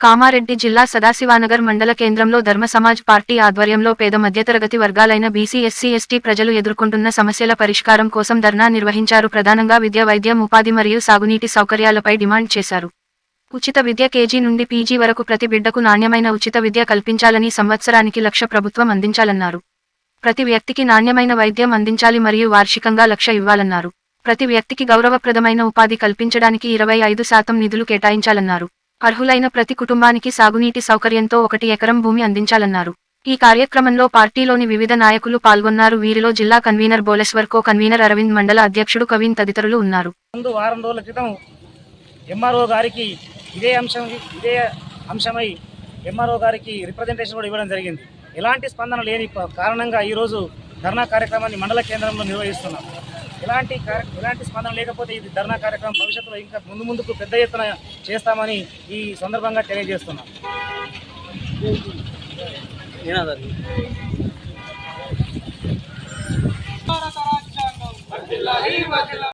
కామారెడ్డి జిల్లా సదాశివానగర్ మండల కేంద్రంలో ధర్మ సమాజ్ పార్టీ ఆధ్వర్యంలో పేద మధ్యతరగతి వర్గాలైన బీసీ ఎస్సీ ఎస్టీ ప్రజలు ఎదుర్కొంటున్న సమస్యల పరిష్కారం కోసం ధర్నా నిర్వహించారు. ప్రధానంగా విద్య వైద్యం ఉపాధి మరియు సాగునీటి సౌకర్యాలపై డిమాండ్ చేశారు. ఉచిత విద్య కేజీ నుండి పీజీ వరకు ప్రతి బిడ్డకు నాణ్యమైన ఉచిత విద్య కల్పించాలని సంవత్సరానికి లక్ష ప్రభుత్వం అందించాలన్నారు. ప్రతి వ్యక్తికి నాణ్యమైన వైద్యం అందించాలి మరియు వార్షికంగా లక్ష ఇవ్వాలన్నారు. ప్రతి వ్యక్తికి గౌరవప్రదమైన ఉపాధి కల్పించడానికి ఇరవై ఐదు శాతం నిధులు కేటాయించాలన్నారు. అర్హులైన ప్రతి కుటుంబానికి సాగునీటి సౌకర్యంతో ఒకటి ఎకరం భూమి అందించాలన్నారు. ఈ కార్యక్రమంలో పార్టీలోని వివిధ నాయకులు పాల్గొన్నారు. వీరిలో జిల్లా convener Boleshwar co convener Aravind మండల అధ్యక్షుడు కవిన్ తదితరులు ఉన్నారు. ముందు వారం రోజుల క్రితం ఎంఆర్ఓ గారికి ఇదే అంశం ఇదే అంశమై ఎంఆర్ఓ గారికి రిప్రజెంటేషన్ కూడా ఇవ్వడం జరిగింది. ఎలాంటి స్పందన లేని ప- కారణంగా ఈరోజు ధర్నా కార్యక్రమాన్ని మండల కేంద్రంలో నిర్వహిస్తున్నాం. ఎలాంటి కార్య ఎలాంటి స్పందన లేకపోతే ఇది ధర్నా కార్యక్రమం భవిష్యత్తులో ఇంకా ముందు ముందుకు పెద్ద ఎత్తున చేస్తామని ఈ సందర్భంగా తెలియజేస్తున్నాం.